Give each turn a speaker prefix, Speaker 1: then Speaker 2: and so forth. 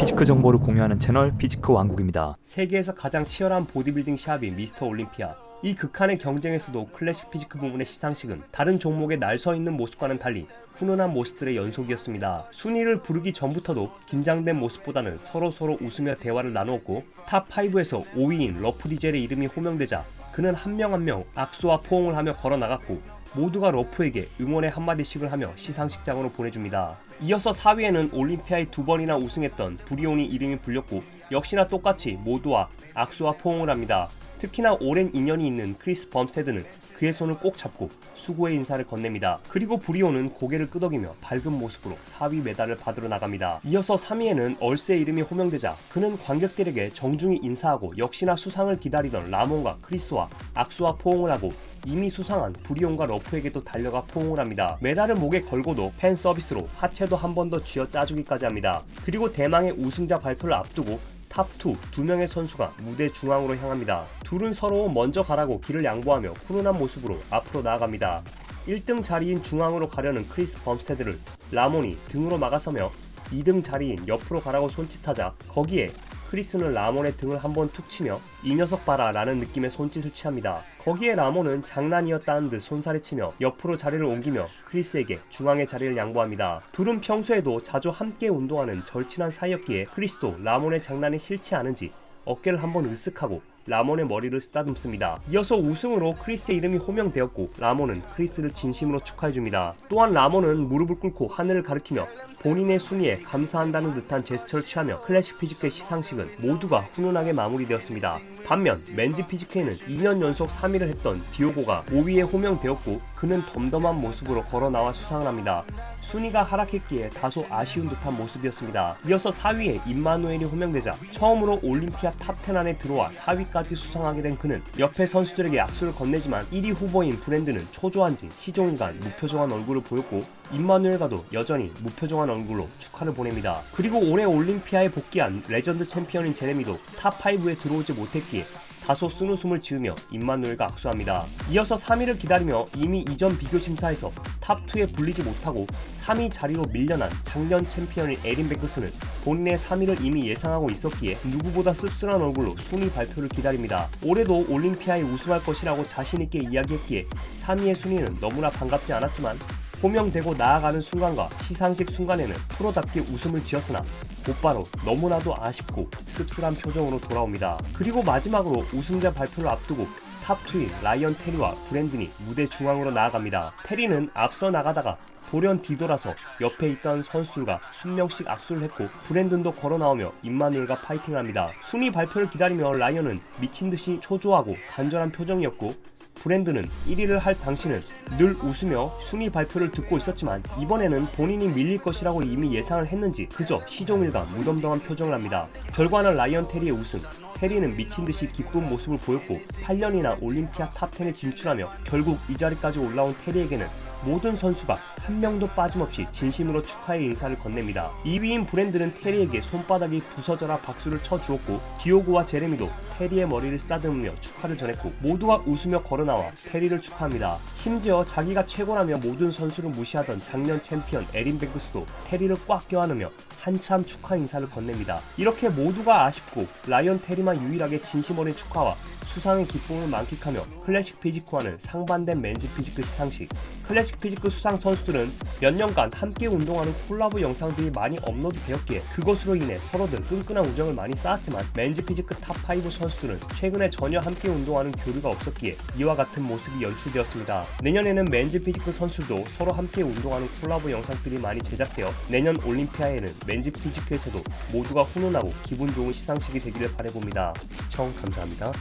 Speaker 1: 피지크 정보를 공유하는 채널 피지크 왕국입니다.
Speaker 2: 세계에서 가장 치열한 보디빌딩 시합인 미스터 올림피아. 이 극한의 경쟁에서도 클래식 피지크 부문의 시상식은 다른 종목에 날 서 있는 모습과는 달리 훈훈한 모습들의 연속이었습니다. 순위를 부르기 전부터도 긴장된 모습보다는 서로서로 웃으며 대화를 나누었고 탑5에서 5위인 러프 디젤의 이름이 호명되자 그는 한 명 한명 악수와 포옹을 하며 걸어 나갔고 모두가 러프에게 응원의 한마디씩을 하며 시상식장으로 보내줍니다. 이어서 4위에는 올림피아에 두 번이나 우승했던 브리온이 이름이 불렸고 역시나 똑같이 모두와 악수와 포옹을 합니다. 특히나 오랜 인연이 있는 크리스 범스테드는 그의 손을 꼭 잡고 수고의 인사를 건넵니다. 그리고 브리오는 고개를 끄덕이며 밝은 모습으로 4위 메달을 받으러 나갑니다. 이어서 3위에는 얼스의 이름이 호명되자 그는 관객들에게 정중히 인사하고 역시나 수상을 기다리던 라몬과 크리스와 악수와 포옹을 하고 이미 수상한 브리온과 러프에게도 달려가 포옹을 합니다. 메달을 목에 걸고도 팬 서비스로 하체도 한 번 더 쥐어 짜주기까지 합니다. 그리고 대망의 우승자 발표를 앞두고 탑2 두 명의 선수가 무대 중앙으로 향합니다. 둘은 서로 먼저 가라고 길을 양보하며 훈훈한 모습으로 앞으로 나아갑니다. 1등 자리인 중앙으로 가려는 크리스 범스테드를 라몬이 등으로 막아서며 2등 자리인 옆으로 가라고 손짓하자 거기에 크리스는 라몬의 등을 한 번 툭 치며 이 녀석 봐라 라는 느낌의 손짓을 취합니다. 거기에 라몬은 장난이었다는 듯 손살에 치며 옆으로 자리를 옮기며 크리스에게 중앙의 자리를 양보합니다. 둘은 평소에도 자주 함께 운동하는 절친한 사이였기에 크리스도 라몬의 장난이 싫지 않은지 어깨를 한번 으쓱하고 라몬의 머리를 쓰다듬습니다. 이어서 우승으로 크리스의 이름이 호명되었고 라몬은 크리스를 진심으로 축하해줍니다. 또한 라몬은 무릎을 꿇고 하늘을 가리키며 본인의 순위에 감사한다는 듯한 제스처를 취하며 클래식 피지크의 시상식은 모두가 훈훈하게 마무리되었습니다. 반면 맨즈 피지크에는 2년 연속 3위를 했던 디오고가 5위에 호명되었고 그는 덤덤한 모습으로 걸어 나와 수상을 합니다. 순위가 하락했기에 다소 아쉬운 듯한 모습이었습니다. 이어서 4위에 임마누엘이 호명되자 처음으로 올림피아 탑10 안에 들어와 4위까지 수상하게 된 그는 옆에 선수들에게 악수를 건네지만 1위 후보인 브랜드는 초조한 지 시종일관 무표정한 얼굴을 보였고 임마누엘과도 여전히 무표정한 얼굴로 축하를 보냅니다. 그리고 올해 올림피아에 복귀한 레전드 챔피언인 제레미도 탑5에 들어오지 못했기에 다소 쓴웃음을 지으며 임마누엘과 악수합니다. 이어서 3위를 기다리며 이미 이전 비교 심사에서 탑2에 불리지 못하고 3위 자리로 밀려난 작년 챔피언인 에린 베크스는 본인의 3위를 이미 예상하고 있었기에 누구보다 씁쓸한 얼굴로 순위 발표를 기다립니다. 올해도 올림피아에 우승할 것이라고 자신있게 이야기했기에 3위의 순위는 너무나 반갑지 않았지만 호명되고 나아가는 순간과 시상식 순간에는 프로답게 웃음을 지었으나 곧바로 너무나도 아쉽고 씁쓸한 표정으로 돌아옵니다. 그리고 마지막으로 우승자 발표를 앞두고 탑2인 라이언 테리와 브랜든이 무대 중앙으로 나아갑니다. 테리는 앞서 나가다가 돌연 뒤돌아서 옆에 있던 선수들과 한 명씩 악수를 했고 브랜든도 걸어 나오며 임마누엘과 파이팅합니다. 순위 발표를 기다리며 라이언은 미친 듯이 초조하고 간절한 표정이었고 브랜드는 1위를 할 당시는 늘 웃으며 순위 발표를 듣고 있었지만 이번에는 본인이 밀릴 것이라고 이미 예상을 했는지 그저 시종일관 무덤덤한 표정을 합니다. 결과는 라이언 테리의 우승. 테리는 미친 듯이 기쁜 모습을 보였고 8년이나 올림피아 탑10에 진출하며 결국 이 자리까지 올라온 테리에게는 모든 선수가 한 명도 빠짐없이 진심으로 축하의 인사를 건넵니다. 2위인 브랜드는 테리에게 손바닥이 부서져라 박수를 쳐주었고 디오고와 제레미도 테리의 머리를 쓰다듬으며 축하를 전했고 모두가 웃으며 걸어나와 테리를 축하합니다. 심지어 자기가 최고라며 모든 선수를 무시하던 작년 챔피언 에린 뱅크스도 테리를 꽉 껴안으며 한참 축하 인사를 건넵니다. 이렇게 모두가 아쉽고 라이언 테리만 유일하게 진심 어린 축하와 수상의 기쁨을 만끽하며 클래식 피지크와는 상반된 맨즈 피지크 시상식. 클래식 피지크 수상 선수들은 몇 년간 함께 운동하는 콜라보 영상들이 많이 업로드 되었기에 그것으로 인해 서로들 끈끈한 우정을 많이 쌓았지만 맨즈 피지크 탑5 선수들은 최근에 전혀 함께 운동하는 교류가 없었기에 이와 같은 모습이 연출되었습니다. 내년에는 맨즈 피지크 선수도 서로 함께 운동하는 콜라보 영상들이 많이 제작되어 내년 올림피아에는 맨즈 피지크에서도 모두가 훈훈하고 기분 좋은 시상식이 되기를 바라봅니다. 시청 감사합니다.